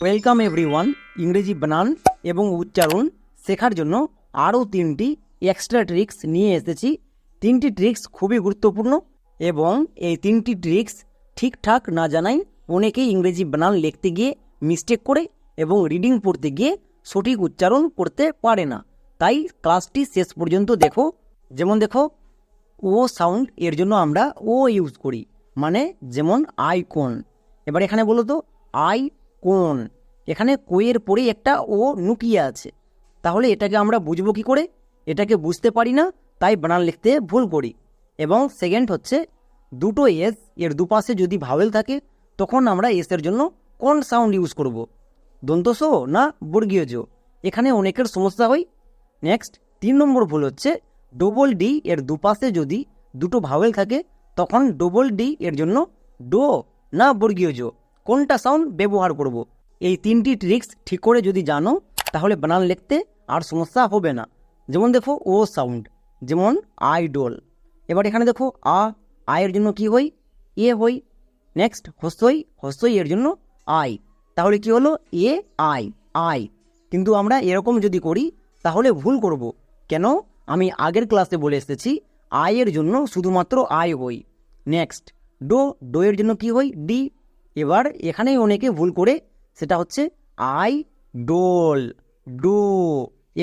Welcome everyone ইংরেজি বানান এবং উচ্চারণ শেখার জন্য আরও তিনটি এক্সট্রা ট্রিক্স নিয়ে এসেছি। তিনটি ট্রিক্স খুবই গুরুত্বপূর্ণ এবং এই তিনটি ট্রিক্স ঠিকঠাক না জানাই অনেকেই ইংরেজি বানান লিখতে গিয়ে মিস্টেক করে এবং রিডিং পড়তে গিয়ে সঠিক উচ্চারণ করতে পারে না। তাই ক্লাসটি শেষ পর্যন্ত দেখো। যেমন দেখো, ও সাউন্ড এর জন্য আমরা ও ইউজ করি মানে যেমন আইকন এবার এখানে বলো তো আই কোন? এখানে কোয়ের পরে একটা ও নুকিয়ে আছে। তাহলে এটাকে আমরা বুঝব কি করে? এটাকে বুঝতে পারি না, তাই বানান লিখতে ভুল করি। এবং সেকেন্ড হচ্ছে, দুটো এস এর দুপাশে যদি ভাওয়েল থাকে, তখন আমরা এসের জন্য কোন সাউন্ড ইউজ করব? দন্তস না বর্গীয় জো এখানে অনেকের সমস্যা হয়। নেক্সট তিন নম্বর ভুল হচ্ছে ডবল ডি এর দুপাশে যদি দুটো ভাওয়েল থাকে, তখন ডবল ডি এর জন্য ডো না বর্গীয় জো কোনটা সাউন্ড ব্যবহার করব। এই তিনটি ট্রিক্স ঠিক করে যদি জানো, তাহলে বানান লিখতে আর সমস্যা হবে না। যেমন দেখো, ও সাউন্ড যেমন আইডল এবার এখানে দেখো, আ আয়ের জন্য কি হই? এ হই। নেক্সট হস্যই হস্তই এর জন্য আই। তাহলে কি হলো? A, I I. কিন্তু আমরা এরকম যদি করি, তাহলে ভুল করব। কেন? আমি আগের ক্লাসে বলে এসেছি আয়ের জন্য শুধুমাত্র আই হই। নেক্সট ডো ডো এর জন্য কি হই? ডি এবার এখানেই অনেকে ভুল করে, সেটা হচ্ছে আই ডোল, ডো।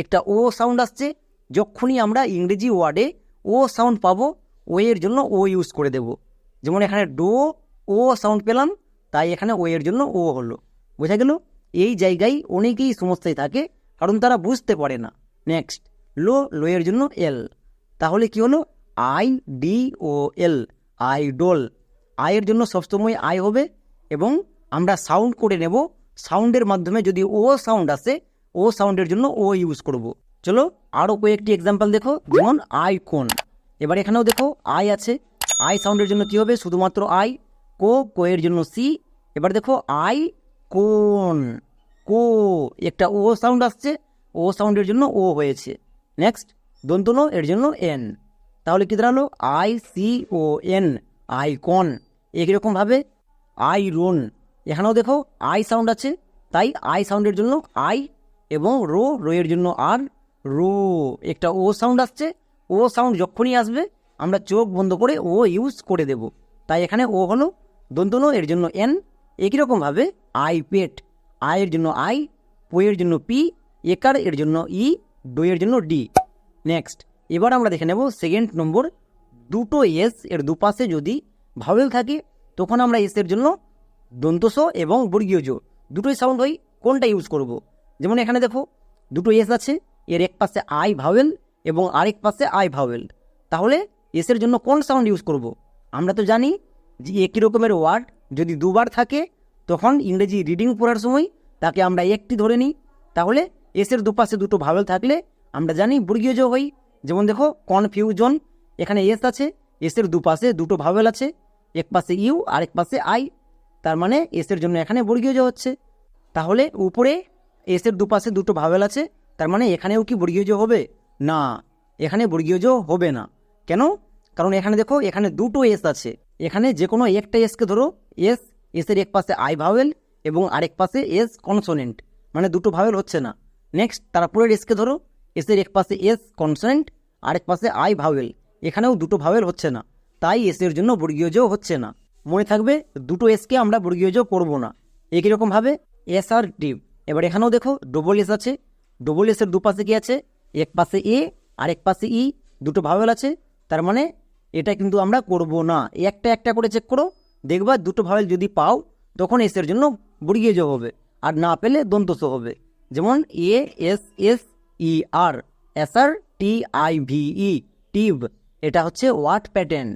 একটা ও সাউন্ড আসছে, যখনই আমরা ইংরেজি ওয়ার্ডে ও সাউন্ড পাবো, ও এর জন্য ও ইউজ করে দেব। যেমন এখানে ডো, ও সাউন্ড পেলাম, তাই এখানে ও এর জন্য ও হলো। বোঝা গেল? এই জায়গায় অনেকেই সমস্যায় থাকে, কারণ তারা বুঝতে পারে না। নেক্সট লো লো এর জন্য এল তাহলে কি হলো? I D O L idol আয়ের জন্য সবসময় আই হবে এবং আমরা সাউন্ড করে নেব। সাউন্ডের মাধ্যমে যদি ও সাউন্ড আসে ও সাউন্ডের জন্য ও ইউজ করব। চলো আরও কয়েকটি এক্সাম্পল দেখো, যেমন আই কোন। এবার এখানেও দেখো আই আছে। আই সাউন্ডের জন্য কি হবে? শুধুমাত্র আই কো, কোয়ের জন্য সি এবার দেখো আই কোন। কো, একটা ও সাউন্ড আসছে। ও সাউন্ডের জন্য ও হয়েছে। নেক্সট দন্তন, এর জন্য এন তাহলে কি দাঁড়াল? I C O N icon একইরকমভাবে iron এখানেও দেখো আই সাউন্ড আছে, তাই আই সাউন্ডের জন্য আই এবং রো রো এর জন্য আর রো। একটা ও সাউন্ড আসছে ও সাউন্ড যখনই আসবে, আমরা চোখ বন্ধ করে ও ইউজ করে দেব। তাই এখানে ও হলো দন্তন এর জন্য এন একই রকমভাবে আই পেট আয়ের জন্য আই পোয়ের জন্য পি একার এর জন্য ই ডোয়ের জন্য ডি নেক্সট এবার আমরা দেখে নেব সেকেন্ড নম্বর দুটো এস এর দুপাশে যদি ভাওয়েল থাকে তখন আমরা এস এর জন্য দন্তস এবং বর্গীয় জো দুটোই সাউন্ড হয় কোনটা ইউজ করব। যেমন এখানে দেখো, দুটো এস আছে, এর এক পাশে আই ভাওয়েল এবং আরেক পাশে আই ভাওয়েল তাহলে এসের জন্য কোন সাউন্ড ইউজ করব। আমরা তো জানি যে একই রকমের ওয়ার্ড যদি দুবার থাকে, তখন ইংরেজি রিডিং পড়ার সময় তাকে আমরা একটি ধরে নিই তাহলে এসের দুপাশে দুটো ভাওয়েল থাকলে আমরা জানি বর্গীয় যোগ হই যেমন দেখো কনফিউজন এখানে এস আছে এসের দুপাশে দুটো ভাওয়েল আছে এক পাশে ইউ আর এক পাশে আই, তার মানে এসের জন্য এখানে বর্গীয় যোগ হচ্ছে। তাহলে উপরে এসের দুপাশে দুটো ভাওয়েল আছে, তার মানে এখানেও কি বর্গীয় যোগ হবে? না, এখানে বর্গীয় যোগ হবে না। কেন? কারণ এখানে দেখো, এখানে দুটো এস আছে। এখানে যে কোনো একটা এসকে ধরো এস এসের এক পাশে আই ভাওয়েল এবং আরেক পাশে এস কনসোনেন্ট মানে দুটো ভাওয়েল হচ্ছে না। নেক্সট তারপরের এসকে ধরো এসের এক পাশে এস কনসোনেন্ট আরেক পাশে আই ভাওয়েল এখানেও দুটো ভাওয়েল হচ্ছে না। তাই এসের জন্য বর্গীয় যোগ হচ্ছে না। মনে থাকবে দুটো এসকে আমরা বর্গীয় যোগ করব না। একই রকমভাবে এস আর টিভ এবার এখানেও দেখো ডবল এস আছে। ডবল এসের দুপাশে কি আছে? এক পাশে এ আর এক পাশে ই দুটো ভাওয়েল আছে। তার মানে এটা কিন্তু আমরা করব না। একটা একটা করে চেক করো, দেখবা দুটো ভাওয়েল যদি পাও, তখন এসের জন্য বর্গীয় যোগ হবে। আর না পেলে দন্তস হবে। যেমন A S S E R S R T I V E tive এটা হচ্ছে ওয়াট প্যাটার্ন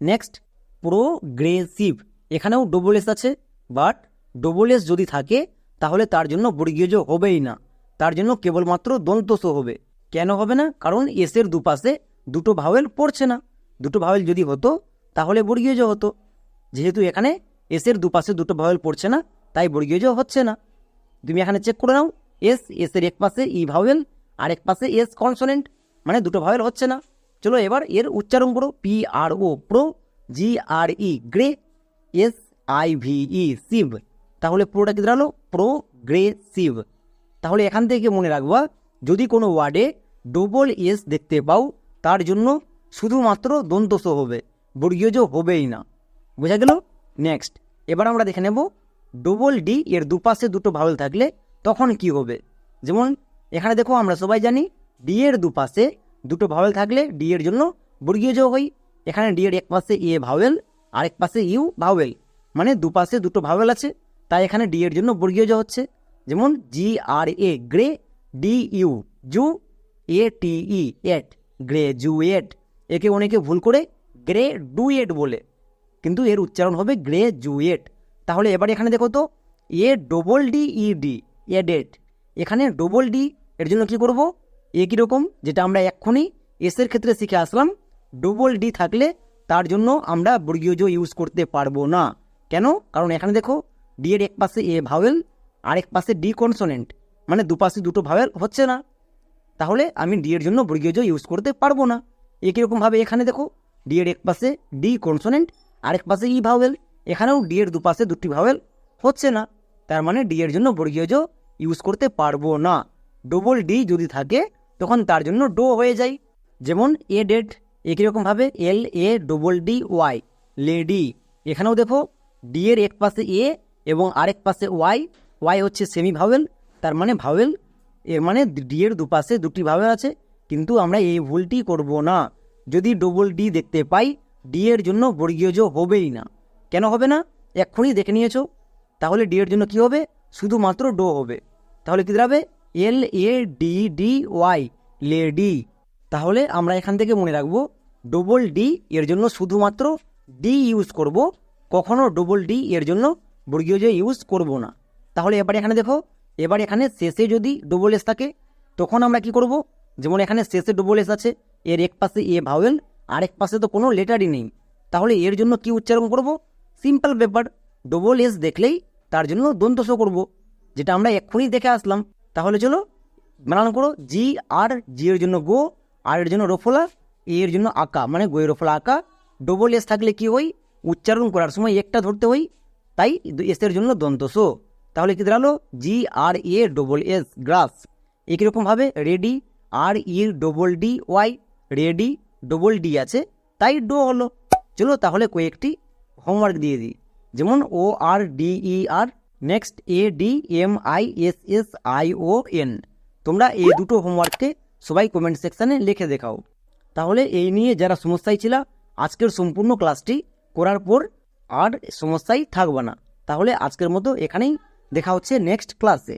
নেক্সট প্রোগ্রেসিভ এখানেও ডবল এস আছে বাট ডবল এস যদি থাকে, তাহলে তার জন্য বর্গীয় হবেই না। তার জন্য কেবলমাত্র দন্তস হবে। কেন হবে না? কারণ এসের দুপাশে দুটো ভাওয়েল পড়ছে না। দুটো ভাওয়েল যদি হতো, তাহলে বর্গীয় হতো। যেহেতু এখানে এসের দুপাশে দুটো ভাওয়েল পড়ছে না, তাই বর্গীয় হচ্ছে না। তুমি এখানে চেক করে নাও এস এসের এক পাশে ই ভাওয়েল আর এক পাশে এস কনসোনেন্ট মানে দুটো ভাওয়েল হচ্ছে না। চলো এবার এর উচ্চারণ করো P R O pro G R E gre S I V E sive তাহলে পুরোটা কি দাঁড়াল? প্রোগ্রেসিভ তাহলে এখান থেকে মনে রাখবা, যদি কোনো ওয়ার্ডে ডবল এস দেখতে পাও, তার জন্য শুধুমাত্র দন্তস হবে বর্গীয়জ হবেই না। বোঝা গেল? নেক্সট এবার আমরা দেখে নেব ডবল ডি এর দুপাশে দুটো ভাওয়েল থাকলে তখন কি হবে? যেমন, এখানে দেখো আমরা সবাই জানি ডি এর দুপাশে দুটো ভাওয়েল থাকলে ডি এর জন্য বর্গীয়জ হয়। এখানে ডি এর এক পাশে এ ভাওয়েল আরেক পাশে ইউ ভাওয়েল মানে দুপাশে দুটো ভাওয়েল আছে, তাই এখানে ডি এর জন্য বর্গীয়জ হচ্ছে। যেমন G R A gra D U du A T E ate graduate একে অনেকে ভুল করে গ্রে ডুয়েট বলে, কিন্তু এর উচ্চারণ হবে গ্রেজুয়েট তাহলে এবার এখানে দেখো তো A double D E D added এখানে ডবল ডি এর জন্য কি করব? এ রকম? যেটা আমরা এক্ষুনি এসের ক্ষেত্রে শিখে আসলাম। ডবল ডি থাকলে তার জন্য আমরা বর্গীয়জ ইউজ করতে পারব না। কেন? কারণ এখানে দেখো ডি এর এক পাশে এ ভাওয়েল আর এক পাশে ডি কনসোনেন্ট মানে দুপাশে দুটো ভাওয়েল হচ্ছে না। তাহলে আমি ডি এর জন্য বর্গীয়জ ইউজ করতে পারব না। একই রকমভাবে এখানে দেখো ডি এর এক পাশে ডি কনসোনেন্ট আরেক পাশে ই ভাওয়েল এখানেও ডি এর দুপাশে দুটি ভাওয়েল হচ্ছে না। তার মানে ডি এর জন্য বর্গীয়জ ইউজ করতে পারব না। ডবল ডি যদি থাকে তখন তার জন্য ডো হয়ে যায়। যেমন এ ডেট, একই রকমভাবে L, A, double D, Y. Lady, এখানেও দেখো, ডি এর এক পাশে এ এবং আরেক পাশে ওয়াই। ওয়াই হচ্ছে সেমি ভাওয়েল তার মানে ভাওয়েল এর মানে ডি এর দুপাশে দুটি ভাওয়েল আছে। কিন্তু আমরা এই ভুলটি করব না। যদি ডবল ডি দেখতে পাই, ডি এর জন্য বর্গীয়জ হবেই না। কেন হবে না? এক্ষুনি দেখে নিয়েছো। তাহলে ডি এর জন্য কি হবে? শুধুমাত্র ডো হবে। তাহলে কি দাঁড়াবে? L A D D Y lady তাহলে আমরা এখান থেকে মনে রাখব ডবল ডি এর জন্য শুধুমাত্র ডি ইউজ করব, কখনো ডবল ডি এর জন্য বর্গীয় যে ইউজ করব না। তাহলে এবার এখানে দেখো, এবার এখানে শেষে যদি ডবল এস থাকে, তখন আমরা কি করব? যেমন এখানে শেষে ডবল এস আছে, এর এক পাশে এ ভাওয়েল আরেক পাশে তো কোনো লেটারই নেই। তাহলে এর জন্য কি উচ্চারণ করব? সিম্পল ব্যাপার ডবল এস দেখলেই তার জন্য দন্তস করব, যেটা আমরা এক্ষুনি দেখে আসলাম। তাহলে চলো, বানান করো জি আর জি এর জন্য গো আর এর জন্য রফলা এ এর জন্য আঁকা মানে গোয়ে রফলা আঁকা। ডবল এস থাকলে কি হই উচ্চারণ করার সময় একটা ধরতে হই তাই এস এর জন্য দন্তস তাহলে কি দাঁড়াল? জি আর এ ডবল এস গ্রাস একই রকমভাবে ready R E double D Y ready double D আছে, তাই ডো হলো। চলো তাহলে কয়েকটি হোমওয়ার্ক দিয়ে দিই। যেমন O R D E R next A D M I S S I O N তোমরা এই দুটো হোমওয়ার্ককে সবাই কমেন্ট সেকশানে লিখে দেখাও। তাহলে এই নিয়ে যারা সমস্যায় ছিল, আজকের সম্পূর্ণ ক্লাসটি করার পর আর সমস্যায় থাকবে না। তাহলে আজকের মতো এখানেই দেখা হচ্ছে নেক্সট ক্লাসে